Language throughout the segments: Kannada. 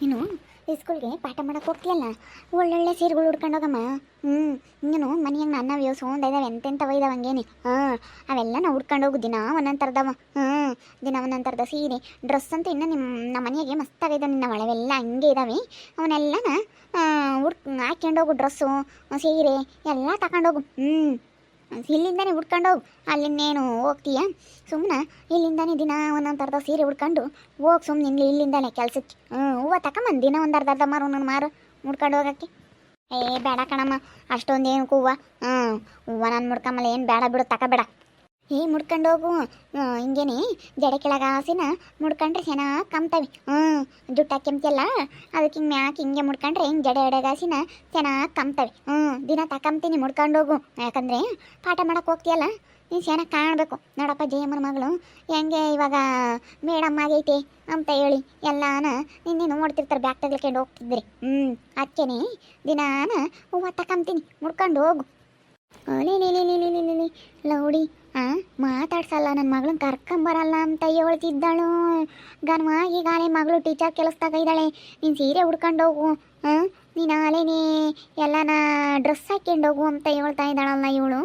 ನೀನು ಸ್ಕೂಲ್ಗೆ ಪಾಠ ಮಾಡೋಕೆ ಹೋಗ್ತೀಯಲ್ಲ? ಒಳ್ಳೊಳ್ಳೆ ಸೀರೆಗಳು ಉಡ್ಕೊಂಡು ಹೋಗಮ್ಮ. ಹ್ಞೂ ನೀನು ಮನೆಯಾಗ ನನ್ನ ವ್ಯವಸ ಇದಾವೆ ಎಂತೆಂಥವ ಇದಾವೆ ಹಂಗೇನಿ. ಹಾಂ, ಅವೆಲ್ಲ ನಾವು ಉಡ್ಕೊಂಡು ಹೋಗು, ದಿನ ಒಂದೊಂದು ಥರದವ ಹ್ಞೂ ದಿನ ಒಂದೊಂದು ಥರದ ಸೀರೆ ಡ್ರೆಸ್ ಅಂತ ಇನ್ನು ನಿಮ್ಮ ನಮ್ಮ ಮನೆಯಾಗೆ ಮಸ್ತಾಗಿದೆ ನಿನ್ನ ಒಳವೆಲ್ಲ ಹಂಗೆ ಇದ್ದಾವೆ ಅವನ್ನೆಲ್ಲನ ಉಡ್ ಹಾಕ್ಯಂಡೋಗು ಡ್ರೆಸ್ಸು ಸೀರೆ, ಎಲ್ಲ ತಗೊಂಡೋಗು ಹ್ಞೂ ಇಲ್ಲಿಂದಾನೆ ಹುಡ್ಕೊಂಡು ಹೋಗು. ಅಲ್ಲಿನ್ನೇನು ಹೋಗ್ತೀಯ? ಸುಮ್ಮನೆ ಇಲ್ಲಿಂದಾನೆ ದಿನ ಒಂದೊಂದು ಅರ್ಧ ಸೀರೆ ಹುಡ್ಕೊಂಡು ಹೋಗಿ ಸುಮ್ಮನೆ ಇಲ್ಲಿ, ಇಲ್ಲಿಂದಾನೆ ಕೆಲಸಕ್ಕೆ. ಹ್ಞೂ ಹೂವು ತಗೊಂಬಂದು ದಿನ ಒಂದು ಅರ್ಧ ಅರ್ಧ ಮಾರು, ಒಂದೊಂದು ಮಾರು ಮುಡ್ಕೊಂಡು ಹೋಗೋಕ್ಕೆ. ಏ, ಬೇಡ ಕಣಮ್ಮ, ಅಷ್ಟೊಂದೇನು ಹೂವು ಹ್ಞೂ ಹೂವು ನಾನು ಮುಡ್ಕೊಂಬಲ್ಲ ಏನು ಬೇಡ ಬಿಡು ತಗೋಬೇಡ ಏ ಮುಡ್ಕೊಂಡು ಹೋಗು ಹಿಂಗೇನೆ ಜಡೆ ಕೆಳಗೆ ಹಾಸಿನ ಮುಡ್ಕೊಂಡ್ರೆ ಚೆನ್ನಾಗಿ ಕಮ್ತವೆ ಹ್ಞೂ ದುಡ್ಡು ಹಾಕ್ಯಂತಿಯಲ್ಲ ಅದಕ್ಕೆ ಹಿಂಗೆ ಮ್ಯಾಕೆ ಹಿಂಗೆ ಮುಡ್ಕೊಂಡ್ರೆ ಹಿಂಗೆ ಜಡೆ ಎಡೆಗಾಸಿನ ಚೆನ್ನಾಗಿ ಕಮ್ತವೆ ಹ್ಞೂ ದಿನ ತಕಂತೀನಿ ಮುಡ್ಕೊಂಡು ಹೋಗು ಯಾಕಂದರೆ ಪಾಠ ಮಾಡಕ್ಕೆ ಹೋಗ್ತೀಯಲ್ಲ ನೀನು ಚೆನ್ನಾಗಿ ಕಾಣಬೇಕು ನೋಡಪ್ಪ ಜಯಮ್ಮನ ಮಗಳು ಹೆಂಗೆ ಇವಾಗ ಮೇಡಮ್ ಆಗೈತೆ ಅಂತ ಹೇಳಿ ಎಲ್ಲಾನ ನಿನ್ನೆ ನೋಡ್ತಿರ್ತಾರೆ ಬ್ಯಾಗ್ ತಗ್ಲಿಕೊಂಡು ಹೋಗ್ತಿದ್ರಿ ಹ್ಞೂ ಅದಕ್ಕೇನೆ ದಿನಾನ ಹೂವು ತಕಂತೀನಿ ಮುಡ್ಕೊಂಡು ಹೋಗು ಲೀಲಿ ಲೌಡಿ ಹಾಂ ಮಾತಾಡ್ಸಲ್ಲ ನನ್ನ ಮಗಳನ್ನ ಕರ್ಕೊಂಬರಲ್ಲ ಅಂತ ಹೇಳ್ತಿದ್ದಾಳು. ಈಗ ಈಗಾಳೆ ಮಗಳು ಟೀಚರ್ ಕೆಲಸದಾಗ ಇದ್ದಾಳೆ, ನೀನು ಸೀರೆ ಉಡ್ಕೊಂಡು ಹೋಗು ಹಾಂ ನೀನು ಎಲ್ಲ ಎಲ್ಲನ ಡ್ರೆಸ್ ಹಾಕ್ಕೊಂಡು ಹೋಗು ಅಂತ ಹೇಳ್ತಾ ಇದ್ದಾಳಲ್ಲ ಇವಳು.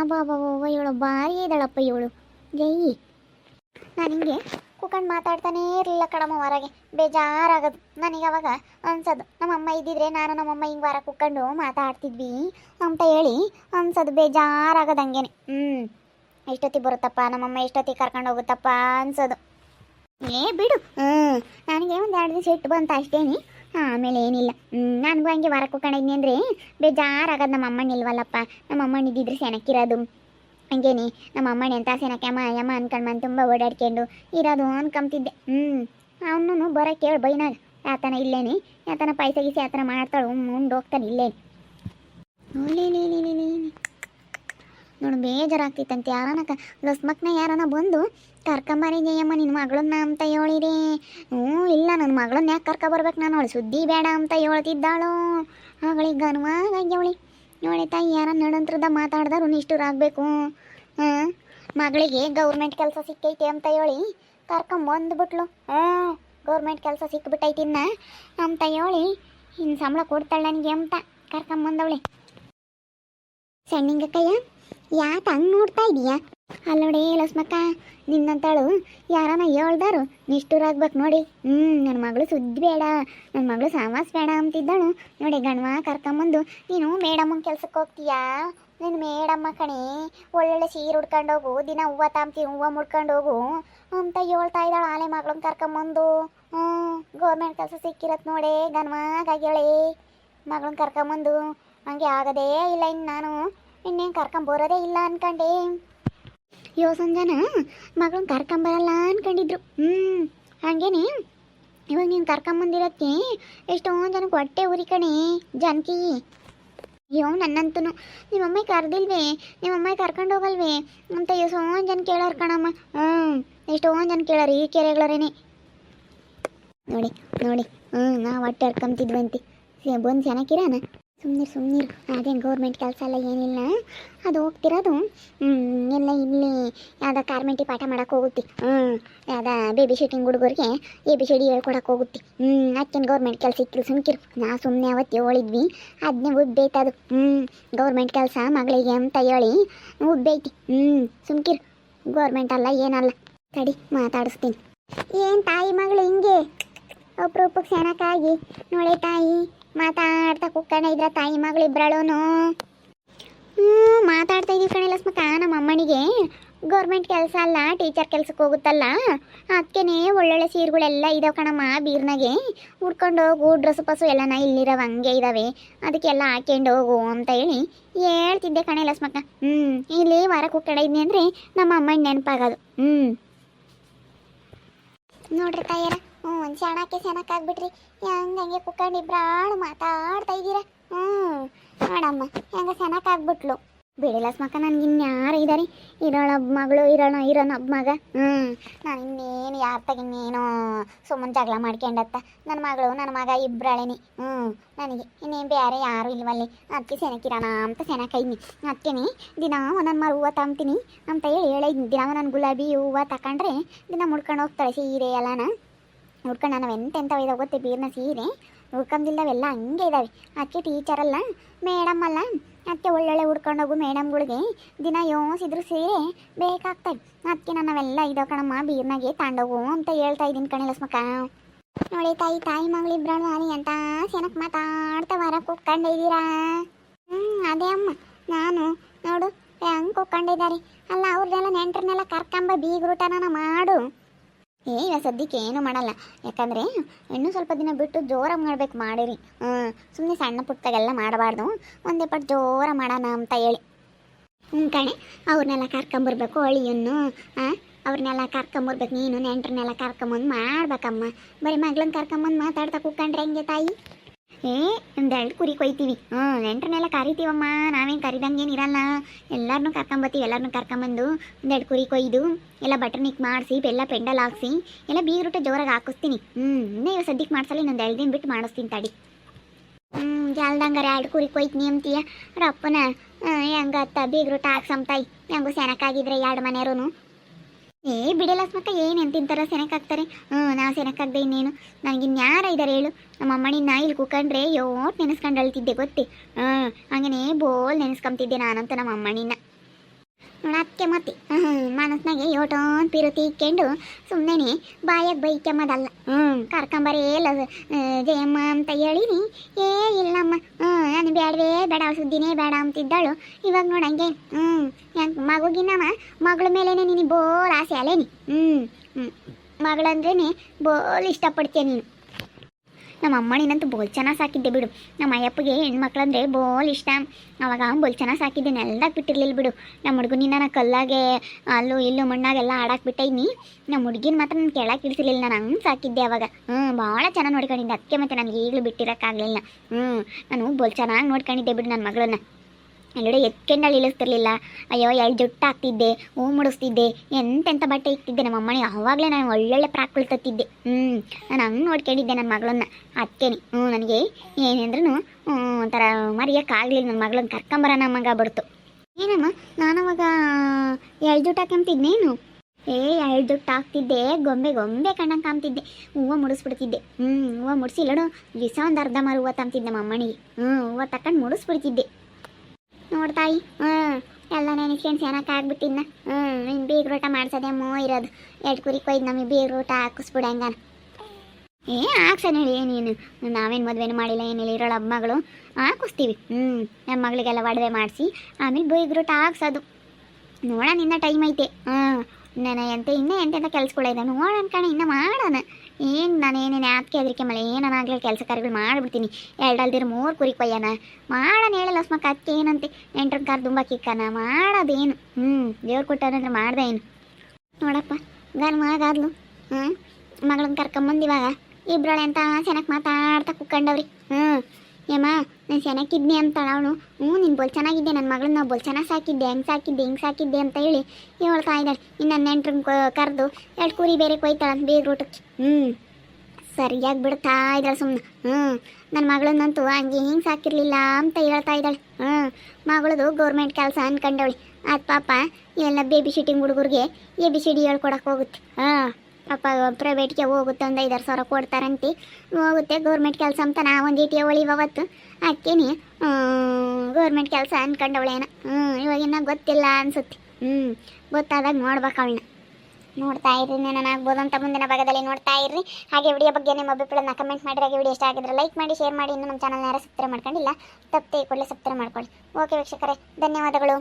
ಅಬ್ಬಬ್ಬಬ್ಬ ಇವಳು ಭಾರಿ ಇದ್ದಾಳಪ್ಪ ಇವಳು. ಜೈ. ನಾನು ಹಿಂಗೆ ಕೂತ್ಕೊಂಡು ಮಾತಾಡ್ತಾನೇ ಇರಲಿಲ್ಲ ಕಡಮ ಹೊರಗೆ. ಬೇಜಾರಾಗೋದು. ನನಗೆ ಅವಾಗ ಅನ್ಸೋದು, ನಮ್ಮಮ್ಮ ಇದ್ದಿದ್ರೆ ನಾನು ನಮ್ಮಮ್ಮ ಹಿಂಗೆ ವಾರ ಕೂತ್ಕೊಂಡು ಮಾತಾಡ್ತಿದ್ವಿ ಅಂತ ಹೇಳಿ ಅನ್ಸೋದು, ಬೇಜಾರಾಗೋದು ಹಂಗೇನೆ. ಹ್ಞೂ ಎಷ್ಟೊತ್ತಿಗೆ ಬರುತ್ತಪ್ಪ, ನಮ್ಮಮ್ಮ ಎಷ್ಟೊತ್ತಿಗೆ ಕರ್ಕೊಂಡು ಹೋಗುತ್ತಪ್ಪ ಅನ್ಸೋದು. ಏ, ಬಿಡು. ಹ್ಞೂ ನನಗೆ ಒಂದು ಎರಡು ದಿವಸ ಇಟ್ಟು ಬಂತ ಅಷ್ಟೇನಿ ಆಮೇಲೆ ಏನಿಲ್ಲ. ನನಗೂ ಹಂಗೆ ಹೊರ ಕೂತ್ಕೊಂಡಿದ್ನಿ ಅಂದರೆ ಬೇಜಾರಾಗೋದು ನಮ್ಮ ಇಲ್ವಲ್ಲಪ್ಪ. ನಮ್ಮ ಇದ್ದಿದ್ರೆ ಸೆನಕ್ಕಿರೋದು ಹಂಗೇನಿ ನಮ್ಮ ಅಮ್ಮನ ಎಂತ ಸೆನಕ್ಕೆ ಅಮ್ಮ, ಅಯ್ಯಮ್ಮ ಅನ್ಕೊಂಡು ಬಂದು ತುಂಬ ಓಡಾಡ್ಕೊಂಡು ಇರೋದು ಅನ್ಕೊಂತಿದ್ದೆ ಹ್ಞೂ ಅವನು ಬರೋಕ್ಕೆ ಹೇಳಿ ಬೈನಾಗ. ಯಾತನ ಇಲ್ಲೇನಿ ಯಾತನ ಪೈಸೆ ಗೀಸೆ ಯಾತನ ಮಾಡ್ತಾಳು, ಉಂಡು ಹೋಗ್ತಾನೆ ಇಲ್ಲೇನಿ ನೋಡು ಬೇಜಾರಾಗ್ತಿತ್ತಂತೆ. ಯಾರನ ಕ ಲಸ್ಮಕ್ನ ಯಾರನ ಬಂದು ಕರ್ಕೊಂಬಾರಿ ಜಯಮ್ಮ ನಿನ್ನ ಮಗಳನ್ನ ಅಂತ ಹೇಳಿರಿ ಹ್ಞೂ, ಇಲ್ಲ ನನ್ನ ಮಗಳನ್ನ ಯಾಕೆ ಕರ್ಕೊಬರ್ಬೇಕು ನಾನು? ಅವಳು ಸುದ್ದಿ ಬೇಡ ಅಂತ ಹೇಳ್ತಿದ್ದಾಳು. ಅವಳಿಗೆ ಗನ್ವಾಗವಳಿ ನೋಡಿ ತಾಯಿ, ಯಾರ ನಡಂತ್ರದ ಮಾತಾಡ್ದಾರು ನಿಷ್ಠುರಾಗಬೇಕು ಹಾಂ, ಮಗಳಿಗೆ ಗೌರ್ಮೆಂಟ್ ಕೆಲಸ ಸಿಕ್ಕೈತೆ ಅಂತ ಹೇಳಿ ಕರ್ಕೊಂಬಂದ್ಬಿಟ್ಲು. ಹ್ಞೂ ಗೌರ್ಮೆಂಟ್ ಕೆಲಸ ಸಿಕ್ಬಿಟ್ಟೈತಿನ್ನ ಅಂತ ಹೇಳಿ ಇನ್ನು ಸಂಬಳ ಕೊಡ್ತಾಳೆ ನನಗೆ ಅಂತ ಕರ್ಕೊಂಬಂದವಳೆ. ಸಣ್ಣಿಂಗಕ್ಕಯ್ಯ ಯಾಕೆ ಹಂಗೆ ನೋಡ್ತಾ ಇದೀಯಾ? ಅಲ್ಲೋಡಿ ಲಸ್ಮಕ್ಕ ನಿನ್ನಂತಾಳು ಯಾರನ್ನ ಹೇಳ್ದಾರು ನಿಷ್ಠುರಾಗ್ಬೇಕು ನೋಡಿ. ಹ್ಞೂ ನನ್ನ ಮಗಳು ಸುದ್ದಿ ಬೇಡ ನನ್ನ ಮಗಳು ಸಾಮಾಸ್ ಬೇಡ ಅಂತಿದ್ದಾಳು. ನೋಡಿ, ಗಣವ ಕರ್ಕೊಂಬಂದು, ನೀನು ಮೇಡಮ್ಮನ ಕೆಲ್ಸಕ್ಕೆ ಹೋಗ್ತೀಯಾ? ನೀನು ಮೇಡಮ್ಮ ಕಣೆ, ಒಳ್ಳೊಳ್ಳೆ ಸೀರೆ ಹೋಗು, ದಿನ ಹೂವು ಹೂವು ಮುಡ್ಕೊಂಡು ಹೋಗು ಅಂತ ಹೇಳ್ತಾ ಇದ್ದಾಳು ಆಲೆ ಮಗಳನ್ನ ಕರ್ಕೊಂಬಂದು. ಹ್ಞೂ ಗೌರ್ಮೆಂಟ್ ಕೆಲಸ ಸಿಕ್ಕಿರತ್ ನೋಡಿ ಗನ್ವಾಗಾಗ್ಯಾಳೆ ಮಗಳನ್ನ ಕರ್ಕೊಂಬಂದು, ಹಂಗೆ ಆಗದೇ ಇಲ್ಲ ಇನ್ನು ನಾನು. ಇನ್ನೇನು ಕರ್ಕೊಂಬರೋದೇ ಇಲ್ಲ ಅನ್ಕಂಡೆ. ಯೋ ಸಂಜನ ಮಗಳನ್ನ ಕರ್ಕೊಂಬರಲ್ಲ ಅನ್ಕೊಂಡಿದ್ರು. ಹ್ಞೂ ಹಾಗೇನೆ. ಇವಾಗ ನೀನು ಕರ್ಕೊಂಬಂದಿರತ್ತೆ ಎಷ್ಟೊಂದು ಜನಕ್ಕೆ ಹೊಟ್ಟೆ ಉರಿ ಕಣೆ, ಜಾನಕಿ. ಅಯ್ಯೋ ನನ್ನಂತೂ ನಿಮ್ಮಮ್ಮ ಕರ್ದಿಲ್ವೇ, ನಿಮ್ಮಮ್ಮ ಕರ್ಕೊಂಡು ಹೋಗಲ್ವೇ ಅಂತ ಎಷ್ಟೊಂದು ಜನ ಕೇಳೋರು ಕಣಮ್ಮ. ಹ್ಞೂ ಎಷ್ಟೊಂದು ಜನ ಕೇಳೋರು ಈ ಕೆರೆಗಳರೇನೆ. ನೋಡಿ ನೋಡಿ. ಹ್ಞೂ ನಾವು ಹೊಟ್ಟೆ ಹರ್ಕೊಂತಿದ್ವಂತೆ. ಬಂದು ಚೆನ್ನಾಗಿರಾನ ಸುಮ್ಮನೆ ಸುಮ್ಮನಿರು ಅದೇನು ಗೌರ್ಮೆಂಟ್ ಕೆಲಸ ಎಲ್ಲ ಏನಿಲ್ಲ. ಅದು ಹೋಗ್ತಿರೋದು. ಎಲ್ಲ ಇಲ್ಲಿ ಯಾವ್ದೋ ಕಾರ್ಮೆಂಟಿ ಪಾಠ ಮಾಡೋಕೆ ಹೋಗುತ್ತೆ. ಹ್ಞೂ ಯಾವ್ದ ಬೇಬಿ ಶೀಟಿಂಗ್ ಹುಡುಗರಿಗೆ ಎ ಬಿ ಸಿ ಡಿ ಹೇಳ್ಕೊಡಕ್ಕೆ ಹೋಗುತ್ತೆ. ಹ್ಞೂ ಅಕ್ಕೇನು ಗೌರ್ಮೆಂಟ್ ಕೆಲಸ ಇಕ್ಕಿಲ್ಲ ಸುಮ್ಕಿರು. ನಾ ಸುಮ್ಮನೆ ಅವತ್ತು ಹೇಳಿದ್ವಿ ಅದನ್ನೇ ಉಬ್ಬೇತದು ಹ್ಞೂ ಗೌರ್ಮೆಂಟ್ ಕೆಲಸ ಮಗಳಿಗೆ ಅಂತ ಹೇಳಿ ಉಬ್ಬೈತಿ ಹ್ಞೂ ಸುಮ್ಕಿರು. ಗೌರ್ಮೆಂಟ್ ಅಲ್ಲ, ಏನಲ್ಲ. ತಡಿ, ಮಾತಾಡಿಸ್ತೀನಿ. ಏನು ತಾಯಿ ಮಗಳು ಹಿಂಗೆ? ಅಪ್ರೂಪಕ್ಕೆ ಸೆನಕ್ಕಾಗಿ ನೋಡೆ ತಾಯಿ. ಮಾತಾಡ್ತಾ ಕುಕ್ಕಣ ಇದ್ರ ತಾಯಿ ಮಗಳು ಇಬ್ರಳೂನು. ಹ್ಞೂ ಮಾತಾಡ್ತಾ ಇದೀವಿ ಕಣೆ ಲಸ್ಮಕ್ಕ ನಮ್ಮ ಅಮ್ಮನಿಗೆ. ಗೌರ್ಮೆಂಟ್ ಕೆಲಸ ಅಲ್ಲ ಟೀಚರ್ ಕೆಲ್ಸಕ್ಕೆ ಹೋಗುತ್ತಲ್ಲ. ಅದಕ್ಕೇನೆ ಒಳ್ಳೊಳ್ಳೆ ಸೀರೆಗಳೆಲ್ಲ ಇದಾವೆ ಕಣಮ್ಮ ಬೀರ್ನಾಗೆ. ಉಡ್ಕೊಂಡು ಹೋಗು ಡ್ರೆಸ್ ಪಸು ಎಲ್ಲನ ಇಲ್ಲಿರೋ ಹಂಗೆ ಇದ್ದಾವೆ ಅದಕ್ಕೆಲ್ಲ ಹಾಕ್ಕೊಂಡು ಹೋಗು ಅಂತ ಹೇಳಿ ಹೇಳ್ತಿದ್ದೆ ಕಣೆ ಲಸ್ಮಕ್ಕ ಹ್ಞೂ ಇಲ್ಲಿ ವಾರ ಕುಕ್ಕಡ ಇದ್ದೀನಿ ಅಂದರೆ ನಮ್ಮ ಅಮ್ಮನ ನೆನಪಾಗೋದು. ಹ್ಞೂ ನೋಡ್ರಿ ತಾಯರ. ಹ್ಞೂ ಸೆಣಕ್ಕೆ ಸೆಣಕ್ಕಾಗ್ಬಿಟ್ರಿ ಹೆಂಗೆ ಕುಕ್ಕಂಡು ಇಬ್ರಾಳು ಮಾತಾಡ್ತಾ ಇದ್ದೀರಾ? ಹ್ಞೂ ನೋಡಮ್ಮ, ಹೆಂಗೆ ಸೆಣಕ್ಕಾಗ್ಬಿಟ್ಲು ಬಿಡಿಲ್ಲ ಸ್ಮಕ್ಕ ನನಗೆ ಇನ್ಯಾರು ಇದ್ದಾರೆ ಇರೋಳೊಬ್ಬ ಮಗಳು ಇರೋಣ ಇರೋಣ ಒಬ್ಬ ಮಗ. ಹ್ಞೂ ನಾನು ಇನ್ನೇನು ಯಾರ ಇನ್ನೇನು ಸುಮ್ಮನೆ ಜಗಳ ಮಾಡ್ಕೊಂಡತ್ತ ನನ್ನ ಮಗಳು ನನ್ನ ಮಗ ಇಬ್ಬರಳೇನಿ ಹ್ಞೂ ನನಗೆ ಇನ್ನೇನು ಬೇರೆ ಯಾರು ಇಲ್ವಲ್ಲಿ. ಅದಕ್ಕೆ ಸೆನಕಿರೋಣ ಅಂತ ಸೆನಕೈನಿ ಅದಕ್ಕೇನಿ ದಿನ ಒಂದೊಂದು ಮಾರು ಹೂವು ತಂಬ್ತೀನಿ ಅಂತ ಹೇಳಿ ಹೇಳಿದ್ನಿ. ದಿನ ಒಂದೊಂದು ಗುಲಾಬಿ ಹೂವು ತಗೊಂಡ್ರೆ ದಿನ ಮುಡ್ಕೊಂಡು ಹೋಗ್ತಾಳೆ ಸೀರೆ ಎಲ್ಲನ. ಉಡ್ಕೊಂಡು ನಾವು ಎಂತೆಂಥವು ಇದಾವೆ ಗೊತ್ತೆ, ಬೀರ್ನ ಸೀರೆ. ಉಳ್ಕೊಂದಿಲ್ಲವೆಲ್ಲ ಹಂಗೆ ಇದಾವೆ. ಅದಕ್ಕೆ ಟೀಚರ್ ಅಲ್ಲ ಮೇಡಮ್ ಅಲ್ಲ ಅದಕ್ಕೆ ಒಳ್ಳೊಳ್ಳೆ ಉಡ್ಕೊಂಡೋಗು ಮೇಡಮ್ಗಳಿಗೆ. ದಿನ ಯೋಸಿದ್ರು ಸೀರೆ ಬೇಕಾಗ್ತವೆ ಅದಕ್ಕೆ ನಾನು ನಾವೆಲ್ಲ ಇದಾವೆ ಕಣಮ್ಮ, ಬೀರ್ನಾಗೆ ತಾಂಡೋಗು ಅಂತ ಹೇಳ್ತಾ ಇದ್ದೀನಿ ಕಣೆ ಲಸ್ಮಕ್ಕ ನೋಡಿ ತಾಯಿ ತಾಯಿ ಮಗಳಿಬ್ರಳು ಅಲ್ಲಿ ಅಂತ ಸೆನಕ್ ಮಾತಾಡ್ತಾ ವಾರ ಕೂತ್ಕೊಂಡಿದ್ದೀರಾ ಹ್ಞೂ ಅದೇ ಅಮ್ಮ. ನಾನು, ನೋಡು, ಹೆಂಗೆ ಕೂತ್ಕೊಂಡಿದ್ದಾರೆ ಅಲ್ಲ ಅವ್ರನ್ನೆಲ್ಲ ನೆಂಟ್ರನ್ನೆಲ್ಲ ಕರ್ಕೊಂಬ ಬೀಗ್ರೂಟನ ಮಾಡು. ಇವಾಗ ಸದ್ಯಕ್ಕೆ ಏನು ಮಾಡಲ್ಲ. ಯಾಕಂದರೆ ಇನ್ನೂ ಸ್ವಲ್ಪ ದಿನ ಬಿಟ್ಟು ಜೋರಾಗಿ ಮಾಡ್ಬೇಕು ಮಾಡಿರಿ. ಹ್ಞೂ ಸುಮ್ಮನೆ ಸಣ್ಣ ಪುಟ್ಟಗೆಲ್ಲ ಮಾಡಬಾರ್ದು. ಒಂದೇ ಪಟ್ಟು ಜೋರ ಮಾಡೋಣ ಅಂತ ಹೇಳಿ. ಹ್ಞೂ ಕಣೆ, ಅವ್ರನ್ನೆಲ್ಲ ಕರ್ಕೊಂಬರ್ಬೇಕು ಅಳಿಯನ್ನು. ಹಾಂ ಅವ್ರನ್ನೆಲ್ಲ ಕರ್ಕೊಂಬರ್ಬೇಕು ನೀನು, ನೆಂಟ್ರನ್ನೆಲ್ಲ ಕರ್ಕೊಂಬಂದು ಮಾಡ್ಬೇಕಮ್ಮ. ಬರೀ ಮಗಳನ್ನ ಕರ್ಕೊಂಬಂದು ಮಾತಾಡ್ತಾ ಕೂತ್ಕೊಂಡ್ರೆ ಹೆಂಗೆ ತಾಯಿ? ಏ ಒಂದೆರಡು ಕುರಿ ಕೊಯ್ತೀವಿ. ಹ್ಞೂ, ನೆಂಟ್ರನ್ನೆಲ್ಲ ಕರಿತೀವಮ್ಮ, ನಾವೇನು ಕರಿದಂಗೆ ಇರಲ್ಲ. ಎಲ್ಲರನ್ನೂ ಕರ್ಕೊಂಬತ್ತೀವಿ ಎಲ್ಲರನ್ನೂ ಕರ್ಕೊಂಬಂದು ಒಂದೆರಡು ಕುರಿ ಕೊಯ್ದು, ಎಲ್ಲ ಬಟರ್ನಿಕ್ ಮಾಡಿಸಿ, ಬೆಲ್ಲ, ಪೆಂಡಲ್ ಹಾಕ್ಸಿ, ಎಲ್ಲ ಬೀಗ್ರೂಟ ಜೋರಾಗಿ ಹಾಕಿಸ್ತೀನಿ. ಹ್ಞೂ, ಇನ್ನೇ ಇವಾಗ ಸದ್ಯಕ್ಕೆ ಮಾಡ್ಸಲ್ಲ, ಇನ್ನೊಂದು ಎರಡು ದಿನ ಬಿಟ್ಟು ಮಾಡಿಸ್ತೀನಿ ತಡಿ. ಹ್ಞೂ ಜಲ್ದಂಗಾರೆ ಎರಡು ಕುರಿ ಕೊಯ್ತೀನಿ ಅಂತೀಯ. ರಪ್ಪನ ಹೆಂಗತ್ತ ಬೀಗ್ರೂಟ ಹಾಕ್ಸಂತಾಯಿ ಹೆಂಗು ಸೆನಕ್ಕಾಗಿದ್ರೆ ಎರಡು ಮನೆಯವರು ಏ, ಬಿಡಲ್ಲ ಸ್ಮಕ್ಕ ಏನು ತಿಂತಾರ ಸೆನಕಾಗ್ತಾರೆ ಹ್ಞೂ ನಾ ಸೆನಕಾಗದೆ ಇನ್ನೇನು. ನನಗೆ ಇನ್ಯಾರ ಇದ್ದಾರೆ ಹೇಳು. ನಮ್ಮ ಅಮ್ಮನಿ ನಾ ಇಲ್ಲಿ ಕೂಕೊಂಡ್ರೆ ಯೋಟ್ ನೆನೆಸ್ಕೊಂಡು ಅಳ್ತಿದ್ದೆ, ಗೊತ್ತೇ. ಹ್ಞೂ ಹಂಗನೇ ಬೋಲ್ ನೆನೆಸ್ಕೊಂತಿದ್ದೆ ನಾನಂತ ನಮ್ಮ ಅಮ್ಮನಿನ ನೋಡ ಅದಕ್ಕೆ ಮತ್ತೆ ಹ್ಞೂ ಮನಸ್ನಾಗೆ ಯೋಟೋನ್ ಪಿರುತಿ ಇಕ್ಕೊಂಡು ಸುಮ್ಮನೆ ಬಾಯಾಗ ಬೈಕೆಮ್ಮದಲ್ಲ ಹ್ಞೂ ಕರ್ಕೊಂಬರೇ ಇಲ್ಲ ಜಯಮ್ಮ ಅಂತ ಹೇಳಿನಿ. ಏ ಇಲ್ಲಮ್ಮ ಹ್ಞೂ ನಾನು ಬೇಡವೇ ಬೇಡ ಸುದ್ದಿನೇ ಬೇಡ ಅಂತಿದ್ದಾಳು. ಇವಾಗ ನೋಡಂಗೆ ಹ್ಞೂ ಹೆಂಗೆ ಮಗುಗಿನವ ಮಗಳ ಮೇಲೇ ನೀನು ಬೋಲ್ ಆಸೆ ಅಲ್ಲೇನಿ. ಹ್ಞೂ ಹ್ಞೂ ಮಗಳಂದ್ರೇ ಬೋಲ್ ಇಷ್ಟಪಡ್ತೀಯ ನೀನು. ನಮ್ಮ ಅಮ್ಮನಿನಂತೂ ಬೋಲ್ ಚೆನ್ನಾಗಿ ಸಾಕಿದ್ದೆ ಬಿಡು. ನಮ್ಮ ಅಯ್ಯಪ್ಪಗೆ ಹೆಣ್ಮಕ್ಳಂದ್ರೆ ಬೋಲ್ ಇಷ್ಟ. ಅವಾಗ ಬೋಲ್ ಚೆನ್ನಾಗಿ ಸಾಕಿದ್ದೆ ನೆಲ್ದಾಗ ಬಿಟ್ಟಿರಲಿಲ್ಲ ಬಿಡು. ನಮ್ಮ ಹುಡುಗನಿನ ನಾ ಕಲ್ಲಾಗೆ, ಅಲ್ಲೂ ಇಲ್ಲೂ ಮಣ್ಣಾಗೆಲ್ಲ ಆಡಾಕ್ಬಿಟ್ಟೈನಿ ನಮ್ಮ ಹುಡುಗಿನ ಮಾತ್ರ ನಾನು ಕೆಳಕ್ಕೆ ಇಳಿಸಿರ್ಲಿಲ್ಲ, ನಾನು ಹಂಗೆ ಸಾಕಿದ್ದೆ ಅವಾಗ. ಹ್ಞೂ ಭಾಳ ಚೆನ್ನಾಗಿ ನೋಡ್ಕೊಂಡಿದ್ದೆ. ಅದಕ್ಕೆ ಮತ್ತೆ ನನಗೆ ಈಗಲೂ ಬಿಟ್ಟಿರೋಕ್ಕಾಗಲಿಲ್ಲ. ಹ್ಞೂ ನಾನು ಬೋಲ್ ಚೆನ್ನಾಗಿ ನೋಡ್ಕೊಂಡಿದ್ದೆ ಬಿಡು ನನ್ನ ಮಗಳನ್ನ. ಎಲ್ಲಡೆ ಎತ್ಕೆಂಡಲ್ಲಿ ಇಳಿಸ್ತಿರ್ಲಿಲ್ಲ. ಅಯ್ಯೋ ಎರಡು ಜುಟ್ಟು ಹಾಕ್ತಿದ್ದೆ ಹೂ ಮುಡಿಸ್ತಿದ್ದೆ ಎಂತೆಂಥ ಬಟ್ಟೆ ಇಕ್ತಿದ್ದೆ ನಮ್ಮ ಅಮ್ಮನಿ. ಆವಾಗಲೇ ನಾನು ಒಳ್ಳೊಳ್ಳೆ ಪ್ರಾಕ್ಗಳು ತತ್ತಿದ್ದೆ ಹ್ಞೂ ನಾನು ಹಂಗೆ ನೋಡ್ಕೊಂಡಿದ್ದೆ ನನ್ನ ಮಗಳನ್ನ ಅದಕ್ಕೇನೆ ಹ್ಞೂ ನನಗೆ ಏನೆಂದ್ರೂ ಒಂಥರ ಮರೆಯೋಕ್ಕಾಗಲಿಲ್ಲ ನನ್ನ ಮಗಳನ್ನ ಕರ್ಕೊಂಬರೋಣ ಮಗ ಬಿಡ್ತು ಏನಮ್ಮ, ನಾನು ಅವಾಗ ಎರಡು ಜುಟ್ಟು ಹಾಕೊಂತಿದ್ನೇನು ಏ ಎರಡು ಜುಟ್ಟು ಹಾಕ್ತಿದ್ದೆ ಗೊಂಬೆ ಗೊಂಬೆ ಕಣ್ಣಂಗೆ ಕಾಣ್ತಿದ್ದೆ ಹೂವ ಮುಡಿಸ್ಬಿಡ್ತಿದ್ದೆ. ಹ್ಞೂ ಹೂವು ಮುಡಿಸಿ ಇಲ್ಲಡು ದಿವಸ ಒಂದು ಅರ್ಧ ಮಾರು ಹೂವ ತಂತಿದ್ದೆ ನಮ್ಮ ಅಮ್ಮನಿಗೆ. ಹ್ಞೂ ಹೂವ ತಕೊಂಡು ಮುಡಿಸ್ಬಿಡ್ತಿದ್ದೆ. ನೋಡ್ತಾಯಿ ಹ್ಞೂ ಎಲ್ಲ ನೆನೆಸ್ಕೊಂಡು ಚೆನ್ನಾಗಿ ಆಗ್ಬಿಟ್ಟಿದ್ನ ಹ್ಞೂ ಇನ್ನು ಬೀಗ್ರೂಟ ಮಾಡ್ಸೋದೆ ಮೋ ಇರೋದು. ಎರಡು ಕುರಿ ಕೊಯ್ದು ನಮಗೆ ಬೀಗ್ರೂಟ ಹಾಕಿಸ್ಬಿಡು ಹಂಗಾನ ಏ ಹಾಕ್ಸೋಣ ಹೇಳಿ ನೀನು? ನಾವೇನು ಮದುವೆನೂ ಮಾಡಿಲ್ಲ ಏನಿಲ್ಲ ಇರೋಳ ಮಗಳು ಹಾಕಿಸ್ತೀವಿ. ಹ್ಞೂ ನಮ್ಮ ಮಗಳಿಗೆಲ್ಲ ಒಡವೆ ಮಾಡಿಸಿ, ಆಮೇಲೆ ಬೀಗ್ರೂಟ ಹಾಕ್ಸೋದು. ನೋಡೋಣ ಇನ್ನೂ ಟೈಮ್ ಐತೆ. ಹ್ಞೂ ನಾನು ಎಂತ, ಇನ್ನೂ ಎಂತೆಂಥ ಕೆಲ್ಸಗಳಿದೆ ನೋಡೋಣ ಕಣ, ಇನ್ನೂ ಮಾಡೋಣ. ಏನು ನಾನು ಏನೇನು ಯಾಕೆ ಹೆದರಿಕೆ ಮಳೆ ಏನಾಗಲಿ ಕೆಲಸ ಕಾರ್ಯಗಳು ಮಾಡಿಬಿಡ್ತೀನಿ. ಎರಡಲ್ದಿರ ಮೂರು ಕುರಿ ಕೊಯ್ಯನ ಮಾಡೋಣ ಹೇಳಲ್ಲ ಅಸ್ಮಕ್ಕ ಅದಕ್ಕೆ ಏನಂತೆ? ಎಂಟ್ರನ್ ಕಾರ್ ತುಂಬ ಕಿಕ್ಕನ. ಮಾಡೋದೇನು? ಹ್ಞೂ ದೇವ್ರು ಕೊಟ್ಟಾರಂದ್ರೆ ಮಾಡ್ದೆ ಏನು. ನೋಡಪ್ಪ ಗನ್ ಮಗಾದ್ಲು ಹ್ಞೂ ಮಗಳನ್ನ ಕರ್ಕೊಂಬಂದು ಇವಾಗ. ಇಬ್ರಳೆ ಅಂತ ಚೆನ್ನಾಗಿ ಮಾತಾಡ್ತಾ ಕುಕ್ಕಂಡವ್ರಿ. ಹ್ಞೂ ಏಮ್ಮ ನಾನು ಚೆನ್ನಾಗಿದ್ನಿ ಅಂತಾಳೆ ಅವನು. ಹ್ಞೂ, ನೀನು ಬೋಲ್ ಚೆನ್ನಾಗಿದ್ದೆ ನನ್ನ ಮಗಳನ್ನ ಬೋಲ್ ಚೆನ್ನಾಗಿ ಸಾಕಿದ್ದೆ, ಹೆಂಗೆ ಸಾಕಿದ್ದೆ, ಹಿಂಗೆ ಸಾಕಿದ್ದೆ ಅಂತ ಹೇಳಿ ಹೇಳ್ತಾ ಇದ್ದಾಳೆ ಇನ್ನು ನೆಂಟ್ರನ್ನ ಕರೆದು ಎರಡು ಕೂರಿ ಬೇರೆ ಕೊಯ್ತಾಳಂತ ಬೇಗ ಊಟಕ್ಕೆ. ಹ್ಞೂ, ಸರಿಯಾಗಿ ಬಿಡ್ತಾ ಇದ್ದಾಳೆ ಸುಮ್ಮನೆ ಹ್ಞೂ ನನ್ನ ಮಗಳನ್ನಂತೂ ಹಂಗೆ ಹಿಂಗೆ ಸಾಕಿರಲಿಲ್ಲ ಅಂತ ಹೇಳ್ತಾ ಇದ್ದಾಳೆ. ಹ್ಞೂ, ಮಗಳದು ಗೌರ್ಮೆಂಟ್ ಕೆಲಸ ಅನ್ಕೊಂಡವಳಿ. ಅದು ಪಾಪ ಎಲ್ಲ ಬೇಬಿ ಶೀಟಿಂಗ್ ಹುಡುಗರಿಗೆ ಎ ಬಿ ಸಿ ಡಿ ಹೇಳ್ಕೊಡಕ್ಕೆ ಹೋಗುತ್ತೆ. ಹಾಂ ಪಾಪ ಪ್ರೈವೇಟ್ಗೆ ಹೋಗುತ್ತೆ ಒಂದು ಐದಾರು ಸಾವಿರ ಕೊಡ್ತಾರಂತೆ. ಹೋಗುತ್ತೆ ಗೌರ್ಮೆಂಟ್ ಕೆಲಸ ಅಂತ ನಾವೊಂದು ಇಟಿ ಅವತ್ತು. ಅಕ್ಕೇನಿ ಗೌರ್ಮೆಂಟ್ ಕೆಲಸ ಅನ್ಕೊಂಡವಳೇನ ಹ್ಞೂ ಇವಾಗಿನ್ನ ಗೊತ್ತಿಲ್ಲ ಅನ್ಸುತ್ತೆ. ಹ್ಞೂ ಗೊತ್ತಾದಾಗ ನೋಡ್ಬೇಕು ಅವಳನ್ನ. ನೋಡ್ತಾ ಇರ್ರಿ ನಾನು ಆಗ್ಬೋದು ಅಂತ ಮುಂದಿನ ಭಾಗದಲ್ಲಿ ನೋಡ್ತಾ ಇರ್ರಿ. ಹಾಗೆ ವಿಡಿಯೋ ಬಗ್ಗೆ ನಿಮ್ಮ ಅಭಿಪ್ರಾಯನ ಕಮೆಂಟ್ ಮಾಡಿ ಹಾಗೆ ವಿಡಿಯೋ ಇಷ್ಟ ಆಗಿದ್ರೆ ಲೈಕ್ ಮಾಡಿ ಶೇರ್ ಮಾಡಿ. ಇನ್ನು ನಮ್ಮ ಚಾನಲ್ನ ಯಾರು ಸಬ್ಸ್ಕ್ರೈಬ್ ಮಾಡ್ಕೊಂಡಿಲ್ಲ ತಪ್ಪೇ ಕೂಡಲೇ ಸಬ್ಸ್ಕ್ರೈಬ್ ಮಾಡ್ಕೊಳ್ಳಿ. ಓಕೆ ವೀಕ್ಷಕರೇ, ಧನ್ಯವಾದಗಳು.